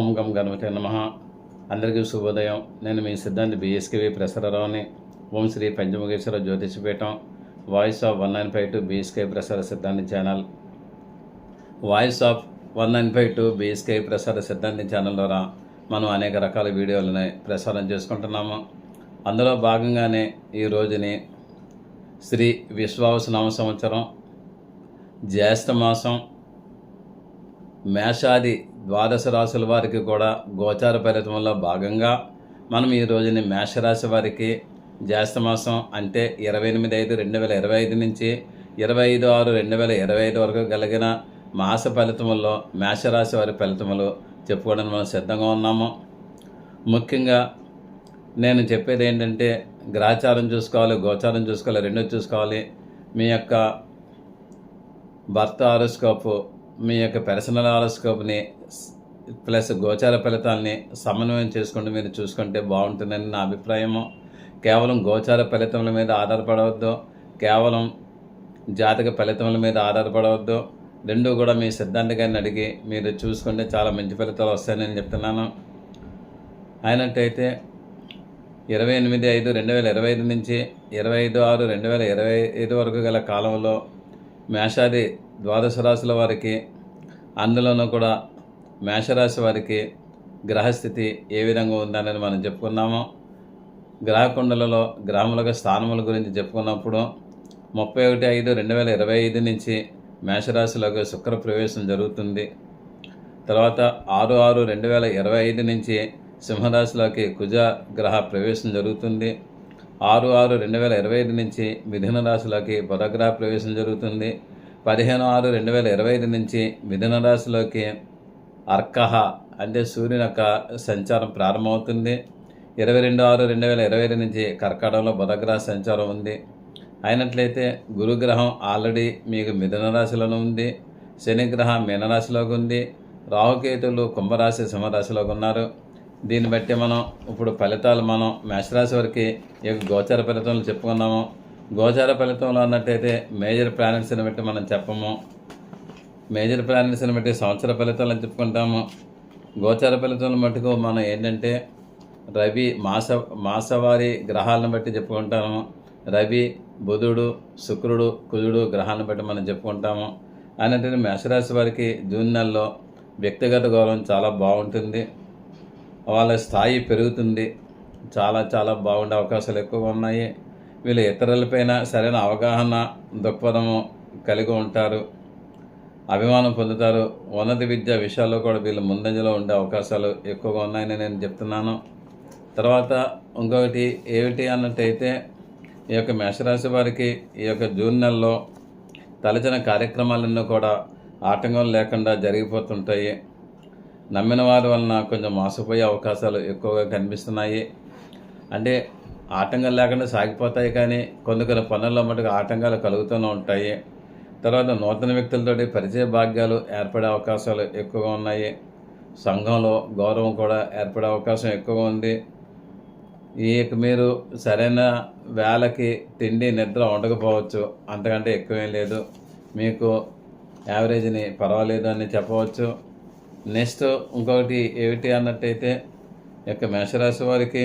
ఓం గం గణపతి నమ. అందరికీ శుభోదయం. నేను మీ సిద్ధాంతి BSKV ప్రసరరావుని. Om Shri Panchamukheshwara Jyotishapeetham voice of one nine five two BSK Prasara Siddhanti channel. Voice of one nine five two BSK Prasara Siddhanti channel ద్వారా మనం అనేక రకాల వీడియోలని ప్రసారం చేసుకుంటున్నాము. అందులో భాగంగానే ఈ రోజుని శ్రీ విశ్వావసనామ సంవత్సరం జ్యేష్ఠ మాసం మేషాది ద్వాదశ రాశుల వారికి కూడా గోచార ఫలితంలో భాగంగా మనం ఈ రోజుని మేషరాశి వారికి జ్యేష్ఠమాసం అంటే ఇరవై ఎనిమిది ఐదు రెండు వేల ఇరవై ఐదు నుంచి ఇరవై ఐదు ఆరు రెండు వేల ఇరవై ఐదు వరకు కలిగిన మాస ఫలితముల్లో మేషరాశి వారి ఫలితములు చెప్పుకోవడానికి మనం సిద్ధంగా ఉన్నాము. ముఖ్యంగా నేను చెప్పేది ఏంటంటే గ్రహచారం చూసుకోవాలి గోచారం చూసుకోవాలి రెండో చూసుకోవాలి. మీ యొక్క భర్త ఆరోస్కోపు మీ యొక్క పర్సనల్ హారోస్కోప్ని ప్లస్ గోచార ఫలితాలని సమన్వయం చేసుకుంటూ మీరు చూసుకుంటే బాగుంటుందని నా అభిప్రాయము. కేవలం గోచార ఫలితముల మీద ఆధారపడవద్దు. కేవలం జాతక ఫలితముల మీద ఆధారపడవద్దు. రెండు కూడా మీ సిద్ధాంతగారిని అడిగి మీరు చూసుకుంటే చాలా మంచి ఫలితాలు వస్తాయని చెప్తున్నాను. అయినట్టయితే ఇరవై ఎనిమిది ఐదు రెండు వేల ఇరవై ఐదు నుంచి ఇరవై ఐదు ఆరు రెండు వేల ఇరవై ఐదు వరకు గల కాలంలో మేషాది ద్వాదశ రాశుల వారికి అందులోనూ కూడా మేషరాశి వారికి గ్రహస్థితి ఏ విధంగా ఉందనేది మనం చెప్పుకున్నాము. గ్రహకుండలలో గ్రహములకు స్థానముల గురించి చెప్పుకున్నప్పుడు ముప్పై ఒకటి ఐదు రెండు వేల ఇరవై ఐదు నుంచి మేషరాశిలోకి శుక్ర ప్రవేశం జరుగుతుంది. తర్వాత ఆరు ఆరు రెండు వేల ఇరవై ఐదు నుంచి సింహరాశిలోకి కుజ గ్రహ ప్రవేశం జరుగుతుంది. ఆరు ఆరు రెండు వేల ఇరవై ఐదు నుంచి మిథున రాశిలోకి బుధగ్రహ ప్రవేశం జరుగుతుంది. పదిహేను ఆరు రెండు వేల ఇరవై ఐదు నుంచి మిథున రాశిలోకి అర్కహ అంటే సూర్యుని యొక్క సంచారం ప్రారంభమవుతుంది. ఇరవై రెండు ఆరు రెండు వేల ఇరవై ఐదు నుంచి కర్కాటకంలో బుధగ్రహ సంచారం ఉంది. అయినట్లయితే గురుగ్రహం ఆల్రెడీ మీకు మిథున రాశిలోనే ఉంది. శనిగ్రహం మీనరాశిలోకి ఉంది. రాహుకేతులు కుంభరాశి సింహరాశిలోకి ఉన్నారు. దీన్ని బట్టి మనం ఇప్పుడు ఫలితాలు మనం మేషరాశి వరకు ఈ గోచార ఫలితాలు చెప్పుకున్నాము. గోచార ఫలితంలో అన్నట్టయితే మేజర్ ప్లానెట్స్ని బట్టి మనం చెప్పము. మేజర్ ప్లానెట్స్ని బట్టి సంవత్సర ఫలితాలను చెప్పుకుంటాము. గోచార ఫలితాలను మటుకు మనం ఏంటంటే రవి మాస మాసవారి గ్రహాలను బట్టి చెప్పుకుంటాము. రవి బుధుడు శుక్రుడు కుజుడు గ్రహాలను బట్టి మనం చెప్పుకుంటాము. అన్నట్టు మేషరాశి వారికి జూన్ నెలలో వ్యక్తిగత గౌరవం చాలా బాగుంటుంది. వాళ్ళ స్థాయి పెరుగుతుంది. చాలా చాలా బాగుండే అవకాశాలు ఎక్కువగా ఉన్నాయి. వీళ్ళు ఇతరులపైన సరైన అవగాహన దృక్పథము కలిగి ఉంటారు. అభిమానం పొందుతారు. ఉన్నత విద్య విషయాల్లో కూడా వీళ్ళు ముందంజలో ఉండే అవకాశాలు ఎక్కువగా ఉన్నాయని నేను చెప్తున్నాను. తర్వాత ఇంకొకటి ఏమిటి అన్నట్టయితే ఈ యొక్క మేషరాశి వారికి ఈ యొక్క జూన్ నెలలో తలచిన కార్యక్రమాలన్నీ కూడా ఆటంకం లేకుండా జరిగిపోతుంటాయి. నమ్మిన వారి వలన కొంచెం మోసపోయే అవకాశాలు ఎక్కువగా కనిపిస్తున్నాయి. అంటే ఆటంకాలు లేకుండా సాగిపోతాయి కానీ కొన్ని కొన్ని పనుల్లో మటుకు ఆటంకాలు కలుగుతూనే ఉంటాయి. తర్వాత నూతన వ్యక్తులతోటి పరిచయ భాగ్యాలు ఏర్పడే అవకాశాలు ఎక్కువగా ఉన్నాయి. సంఘంలో గౌరవం కూడా ఏర్పడే అవకాశం ఎక్కువగా ఉంది. ఈ మీరు సరైన వేళకి తిండి నిద్ర ఉండకపోవచ్చు. అంతకంటే ఎక్కువేం లేదు. మీకు యావరేజ్ని పర్వాలేదు అని చెప్పవచ్చు. నెక్స్ట్ ఇంకొకటి ఏమిటి అన్నట్టయితే యొక్క మేషరాశి వారికి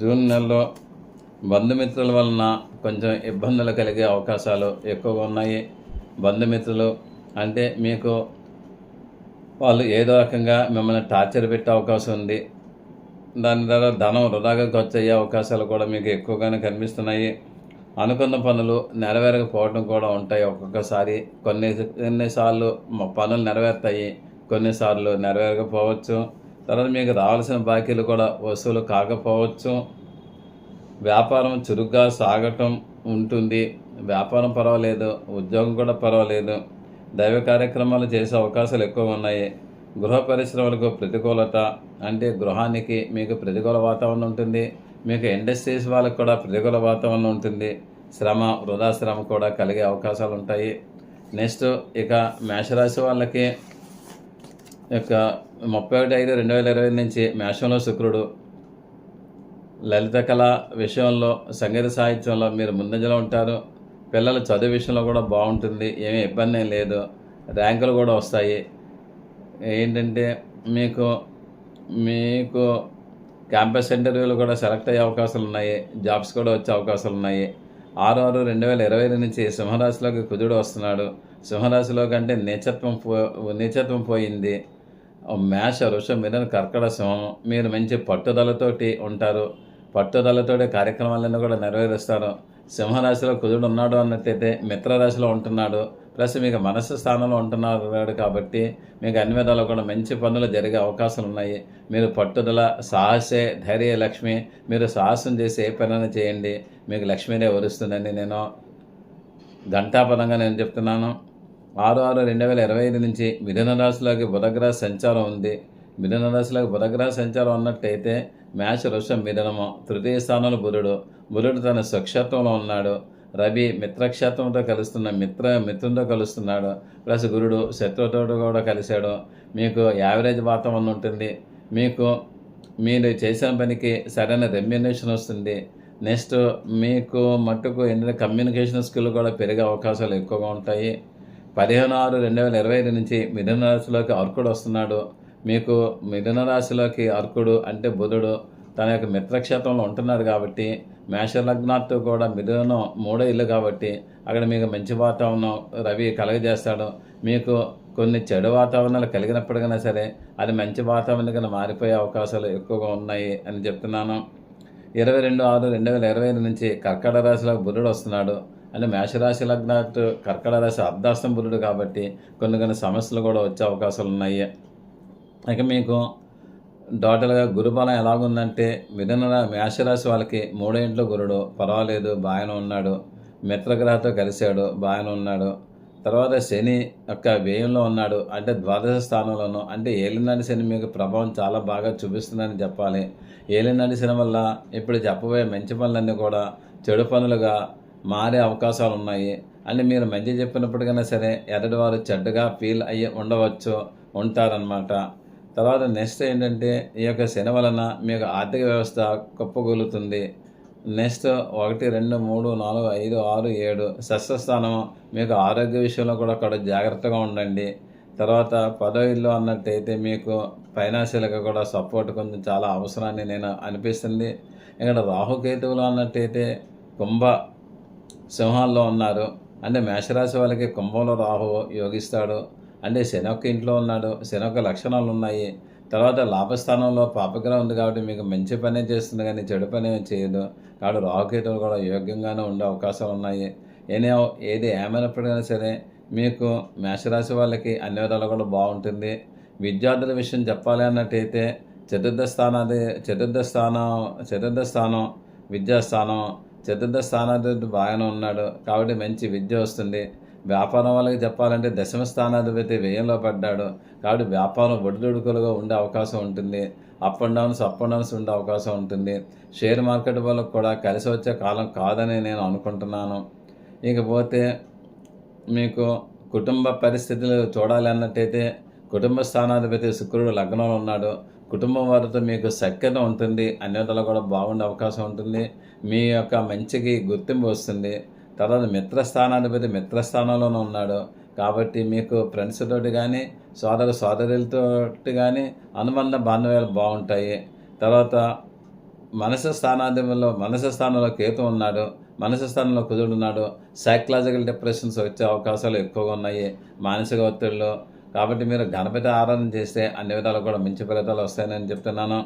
జూన్ నెలలో బంధుమిత్రుల వలన కొంచెం ఇబ్బందులు కలిగే అవకాశాలు ఎక్కువగా ఉన్నాయి. బంధుమిత్రులు అంటే మీకు వాళ్ళు ఏదో రకంగా మిమ్మల్ని టార్చర్ పెట్టే అవకాశం ఉంది. దాని ద్వారా ధనం వృధాగా ఖర్చు అయ్యే అవకాశాలు కూడా మీకు ఎక్కువగానే కనిపిస్తున్నాయి. అనుకున్న పనులు నెరవేరకపోవడం కూడా ఉంటాయి. ఒక్కొక్కసారి కొన్ని కొన్నిసార్లు పనులు నెరవేరుతాయి. కొన్నిసార్లు నెరవేరకపోవచ్చు. తర్వాత మీకు రావాల్సిన బాకీలు కూడా వసూలు కాకపోవచ్చు. వ్యాపారం చురుగ్గా సాగటం ఉంటుంది. వ్యాపారం పర్వాలేదు ఉద్యోగం కూడా పర్వాలేదు. దైవ కార్యక్రమాలు చేసే అవకాశాలు ఎక్కువ ఉన్నాయి. గృహ పరిశ్రమలకు ప్రతికూలత అంటే గృహానికి మీకు ప్రతికూల వాతావరణం ఉంటుంది. మీకు ఇండస్ట్రీస్ వాళ్ళకు కూడా ప్రతికూల వాతావరణం ఉంటుంది. శ్రమ వృధా శ్రమ కూడా కలిగే అవకాశాలు ఉంటాయి. నెక్స్ట్ ఇక మేషరాశి వాళ్ళకి యొక్క ముప్పై ఒకటి ఐదు రెండు వేల ఇరవై నుంచి మేషంలో శుక్రుడు లలిత కళ విషయంలో సంగీత సాహిత్యంలో మీరు ముందంజలో ఉంటారు. పిల్లల చదువు విషయంలో కూడా బాగుంటుంది ఏమీ ఇబ్బంది ఏం లేదు. ర్యాంకులు కూడా వస్తాయి. ఏంటంటే మీకు మీకు క్యాంపస్ ఇంటర్వ్యూలు కూడా సెలెక్ట్ అయ్యే అవకాశాలు ఉన్నాయి జాబ్స్ కూడా వచ్చే అవకాశాలు ఉన్నాయి. ఆరు ఆరు రెండు వేల ఇరవై నుంచి సింహరాశిలోకి కుజుడు వస్తున్నాడు. సింహరాశిలో కంటే నీచత్వం పో నీచత్వం పోయింది. మేష వృషం మీద కర్కట సింహం మీరు మంచి పట్టుదలతోటి ఉంటారు. పట్టుదలతోటి కార్యక్రమాలన్నీ కూడా నెరవేరుస్తారు. సింహరాశిలో కుజుడు ఉన్నాడు అన్నట్టయితే మిత్రరాశిలో ఉంటున్నాడు. ప్లస్ మీకు మనసు స్థానంలో ఉంటున్నాడు కాబట్టి మీకు అన్ని విధాలు కూడా మంచి పనులు జరిగే అవకాశాలు ఉన్నాయి. మీరు పట్టుదల సాహసే ధైర్య లక్ష్మి మీరు సాహసం చేసి ఏ పనైనా చేయండి. మీకు లక్ష్మీనే వరుస్తుందని నేను. ఘంటాపదంగా నేను చెప్తున్నాను. ఆరు ఆరు రెండు వేల ఇరవై ఐదు నుంచి మిథున రాశిలోకి బుధగ్రహ సంచారం ఉంది. మిథున రాశిలోకి బుధగ్రహ సంచారం ఉన్నట్టయితే మేష వృషం మిథునము తృతీయ స్థానంలో బుధుడు. బుధుడు తన స్వక్షేత్రంలో ఉన్నాడు. రవి మిత్రక్షేత్రంతో కలుస్తున్న మిత్ర మిత్రునితో కలుస్తున్నాడు. ప్లస్ గురుడు శత్రువుతో కూడా కలిశాడు. మీకు యావరేజ్ వాతావరణం ఉంటుంది. మీకు మీరు చేసిన పనికి సరైన రెమ్యునేషన్ వస్తుంది. నెక్స్ట్ మీకు మట్టుకు ఏంటంటే కమ్యూనికేషన్ స్కిల్ కూడా పెరిగే అవకాశాలు ఎక్కువగా ఉంటాయి. పదిహేను ఆరు రెండు వేల ఇరవై ఐదు నుంచి మిథున రాశిలోకి అర్కుడు వస్తున్నాడు. మీకు మిథున రాశిలోకి అర్కుడు అంటే బుధుడు. తన యొక్క మిత్రక్షేత్రంలో ఉంటున్నాడు కాబట్టి మేష కూడా మిథునం మూడో ఇల్లు కాబట్టి అక్కడ మీకు మంచి వాతావరణం రవి కలగజేస్తాడు. మీకు కొన్ని చెడు వాతావరణాలు కలిగినప్పటికైనా సరే అది మంచి వాతావరణం కింద మారిపోయే అవకాశాలు ఎక్కువగా ఉన్నాయి అని చెప్తున్నాను. ఇరవై రెండు ఆరు రెండు వేల ఇరవై ఐదు నుంచి కర్కట రాశిలో బుధుడు వస్తున్నాడు. అంటే మేషరాశి లగ్నాత్తు కర్కట రాశి అర్ధాస్తం బుధుడు కాబట్టి కొన్ని కొన్ని సమస్యలు కూడా వచ్చే అవకాశాలు ఉన్నాయి. ఇక మీకు టోటల్గా గురుబలం ఎలాగుందంటే మిథున మేషరాశి వాళ్ళకి మూడో ఇంట్లో గురుడు పర్వాలేదు బాగానే ఉన్నాడు. మిత్రగ్రహతో కలిశాడు బాగానే ఉన్నాడు. తర్వాత శని యొక్క వ్యయంలో ఉన్నాడు. అంటే ద్వాదశ స్థానంలోనూ అంటే ఏలినాటి శని మీకు ప్రభావం చాలా బాగా చూపిస్తుందని చెప్పాలి. ఏలినాటి శని వల్ల ఇప్పుడు చెప్పబోయే మంచి పనులన్నీ కూడా చెడు పనులుగా మారే అవకాశాలు ఉన్నాయి అని మీరు మంచి చెప్పినప్పటికైనా సరే ఎదటివారు చెడ్డగా ఫీల్ అయ్యి ఉండవచ్చు ఉంటారనమాట తర్వాత నెక్స్ట్ ఏంటంటే ఈ యొక్క శని వలన మీకు ఆర్థిక వ్యవస్థ కుప్పగొలుతుంది నెక్స్ట్ ఒకటి రెండు మూడు నాలుగు ఐదు ఆరు ఏడు స్థానం మీకు ఆరోగ్య విషయంలో కూడా అక్కడ జాగ్రత్తగా ఉండండి. తర్వాత పదో ఇల్లు అన్నట్టయితే మీకు ఫైనాన్షియల్గా కూడా సపోర్ట్ కొంచెం చాలా అవసరాన్ని నేను అనిపిస్తుంది. ఇక్కడ రాహుకేతువులు అన్నట్టయితే కుంభ సింహాల్లో ఉన్నారు. అంటే మేషరాశి వాళ్ళకి కుంభంలో రాహు యోగిస్తాడు. అంటే శని ఒక్క ఇంట్లో ఉన్నాడు. శని ఒక్క లక్షణాలు ఉన్నాయి. తర్వాత లాభస్థానంలో పాపగ్రహం ఉంది కాబట్టి మీకు మంచి పనే చేస్తుంది కానీ చెడు పనే చేయదు. కాబట్టి రాహుకేతులు కూడా యోగ్యంగానే ఉండే అవకాశాలు ఉన్నాయి. ఏనే ఏది ఏమైనప్పటికైనా సరే మీకు మేషరాశి వాళ్ళకి అన్ని విధాలు కూడా బాగుంటుంది. విద్యార్థుల విషయం చెప్పాలి అన్నట్టయితే చతుర్థ స్థానాది చతుర్థ స్థానం చతుర్థ స్థానం విద్యాస్థానం చతుర్థ స్థానాధిపతి బాగానే ఉన్నాడు. కాబట్టి మంచి విద్య వస్తుంది. వ్యాపారం వాళ్ళకి చెప్పాలంటే దశమ స్థానాధిపతి వ్యయంలో పడ్డాడు. కాబట్టి వ్యాపారం ఒడిదుడుకులుగా ఉండే అవకాశం ఉంటుంది. Up and downs up and downs ఉండే అవకాశం ఉంటుంది. షేర్ మార్కెట్ వాళ్ళకు కూడా కలిసి వచ్చే కాలం కాదని నేను అనుకుంటున్నాను. ఇకపోతే మీకు కుటుంబ పరిస్థితులు చూడాలి అన్నట్టయితే కుటుంబ స్థానాధిపతి శుక్రుడు లగ్నంలో ఉన్నాడు. కుటుంబం వారితో మీకు సఖ్యత ఉంటుంది అన్యతలో కూడా బాగుండే అవకాశం ఉంటుంది మీ యొక్క మంచికి గుర్తింపు వస్తుంది. తర్వాత మిత్రస్థానాధిపతి మిత్రస్థానంలోనే ఉన్నాడు. కాబట్టి మీకు ఫ్రెండ్స్ తోటి కానీ సోదర సోదరులతోటి కానీ అనుబంధ బాంధవ్యాలు బాగుంటాయి. తర్వాత మనసు స్థానాధిపతిలో మనసు స్థానంలో కేతు ఉన్నాడు మనసు స్థానంలో కుదురున్నాడు ఉన్నాడు. సైకలాజికల్ డిప్రెషన్స్ వచ్చే అవకాశాలు ఎక్కువగా ఉన్నాయి. మానసిక ఒత్తిళ్ళు కాబట్టి మీరు గణపతి ఆరాధన చేస్తే అన్ని విధాలు కూడా మంచి ఫలితాలు వస్తాయని చెప్తున్నాను.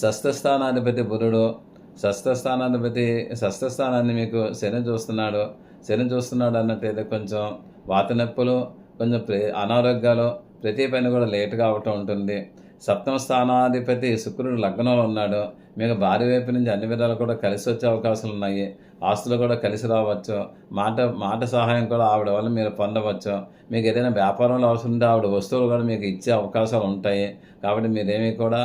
షష్ఠస్థానాధిపతి బుధుడు షష్ఠస్థానాధిపతి షష్ఠస్థానాన్ని మీకు శని చూస్తున్నాడు. శని చూస్తున్నాడు అన్నట్టయితే కొంచెం వాత నొప్పులు కొంచెం ప్రే అనారోగ్యాలు ప్రతి పని కూడా లేటుగా అవటం ఉంటుంది. సప్తమ స్థానాధిపతి శుక్రుడు లగ్నంలో ఉన్నాడు. మీకు భార్య వైపు నుంచి అన్ని విధాలు కూడా కలిసి వచ్చే అవకాశాలు ఉన్నాయి. ఆస్తులు కూడా కలిసి రావచ్చు. మాట మాట సహాయం కూడా ఆవిడ వల్ల మీరు పొందవచ్చు. మీకు ఏదైనా వ్యాపారంలో అవసరం ఉంటే ఆవిడ వస్తువులు కూడా మీకు ఇచ్చే అవకాశాలు ఉంటాయి. కాబట్టి మీరేమీ కూడా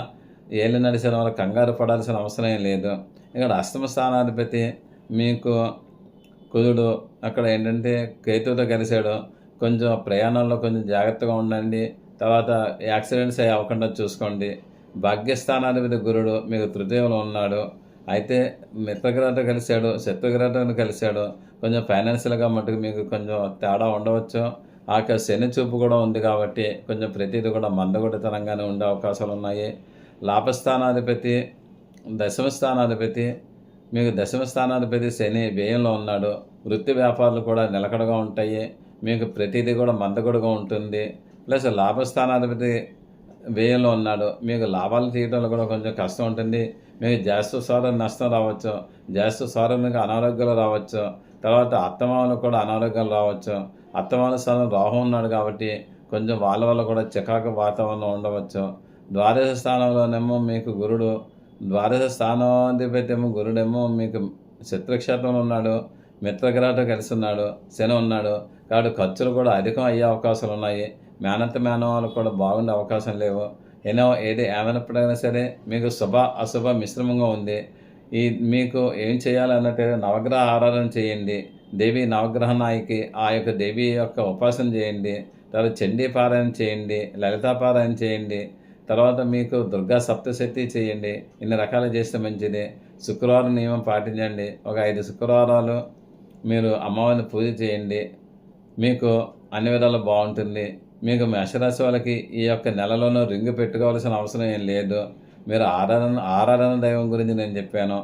ఏళ్ళు నడిచిన వల్ల కంగారు పడాల్సిన అవసరం ఏం లేదు. ఇక్కడ అష్టమ స్థానాధిపతి మీకు కుదుడు అక్కడ ఏంటంటే కేతువుతో కలిశాడు. కొంచెం ప్రయాణంలో కొంచెం జాగ్రత్తగా ఉండండి. తర్వాత యాక్సిడెంట్స్ అయ్యి అవ్వకుండా చూసుకోండి. భాగ్యస్థానాధిపతి గురుడు మీకు తృతీయంలో ఉన్నాడు. అయితే మిత్రగ్రహంతో కలిశాడు శత్రుగ్రహంతో కలిశాడు. కొంచెం ఫైనాన్షియల్గా మటుకు మీకు కొంచెం తేడా ఉండవచ్చు. ఆ యొక్క శని చూపు కూడా ఉంది కాబట్టి కొంచెం ప్రతిదీ కూడా మందగొడితనంగానే ఉండే అవకాశాలు ఉన్నాయి. లాభస్థానాధిపతి దశమ స్థానాధిపతి మీకు దశమ స్థానాధిపతి శని వ్యయంలో ఉన్నాడు. వృత్తి వ్యాపారాలు కూడా నిలకడగా ఉంటాయి. మీకు ప్రతిదీ కూడా మందగొడుగా ఉంటుంది. ప్లస్ లాభస్థానాధిపతి వ్యయంలో ఉన్నాడు. మీకు లాభాలు తీయడంలో కూడా కొంచెం కష్టం ఉంటుంది. మీకు జాస్తి స్వరం నష్టం రావచ్చు. జాస్తి స్వరం మీకు అనారోగ్యాలు రావచ్చు. తర్వాత అత్తమామలకు కూడా అనారోగ్యాలు రావచ్చు. అత్తమాల స్థానం రాహు ఉన్నాడు కాబట్టి కొంచెం వాళ్ళ వల్ల కూడా చికాకు వాతావరణం ఉండవచ్చు. ద్వాదశ స్థానంలోనేమో మీకు గురుడు. ద్వాదశ స్థానాధిపతి ఏమో గురుడేమో మీకు శత్రుక్షేత్రంలో ఉన్నాడు. మిత్రగ్రహతో కలిసి ఉన్నాడు. శని ఉన్నాడు. కాబట్టి ఖర్చులు కూడా అధికం అయ్యే అవకాశాలు ఉన్నాయి. మేనత్త మేనవాళ్ళు కూడా బాగుండే అవకాశం లేవు. ఏదో ఏది ఏమైనప్పుడైనా సరే మీకు శుభ అశుభ మిశ్రమంగా ఉంది. ఈ మీకు ఏం చేయాలన్నట్టు నవగ్రహ ఆరాధన చేయండి. దేవి నవగ్రహ నాయకి ఆ యొక్క దేవి యొక్క ఉపాసన చేయండి. తర్వాత చండీ పారాయణ చేయండి లలితా పారాయణ చేయండి. తర్వాత మీకు దుర్గా సప్తశక్తి చేయండి. ఇన్ని రకాలు చేస్తే మంచిది. శుక్రవారం నియమం పాటించండి. ఒక ఐదు శుక్రవారాలు మీరు అమ్మవారిని పూజ చేయండి. మీకు అన్ని విధాలు బాగుంటుంది. మీకు మేషరాశి వాళ్ళకి ఈ యొక్క నెలలోనూ రింగు పెట్టుకోవాల్సిన అవసరం ఏం లేదు. మీరు ఆరాధన ఆరాధన దైవం గురించి నేను చెప్పాను.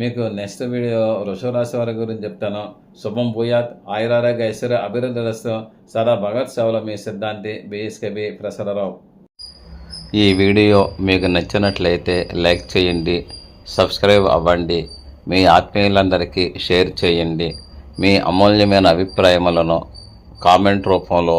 మీకు నెక్స్ట్ వీడియో వృషభ రాశి వారి గురించి చెప్తాను. శుభం భూయాత్ ఆయురారోగ్య ఐశ్వర్య అభివృద్ధి రస్తు సదా భగత్ సేవలో మీ సిద్ధాంతి బిఎస్కేబి ప్రసరరావు. ఈ వీడియో మీకు నచ్చినట్లయితే లైక్ చేయండి సబ్స్క్రైబ్ అవ్వండి మీ ఆత్మీయులందరికీ షేర్ చేయండి. మీ అమూల్యమైన అభిప్రాయములను కామెంట్ రూపంలో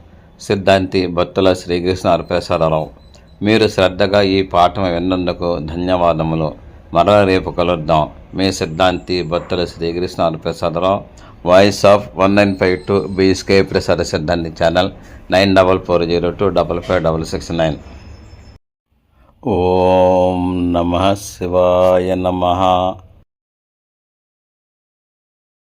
Siddhanti Bhaktula Srikrishna Arpeswararao మీరు శ్రద్ధగా ఈ పాఠం విన్నందుకు ధన్యవాదములు. మరల రేపు కలుద్దాం. మీ Siddhanti Bhaktula Srikrishna Arpeswararao voice of one nine five two BSK Prasada Siddhanti channel. Nine double four zero two double five double six nine. ఓం నమ శివాయ నమ.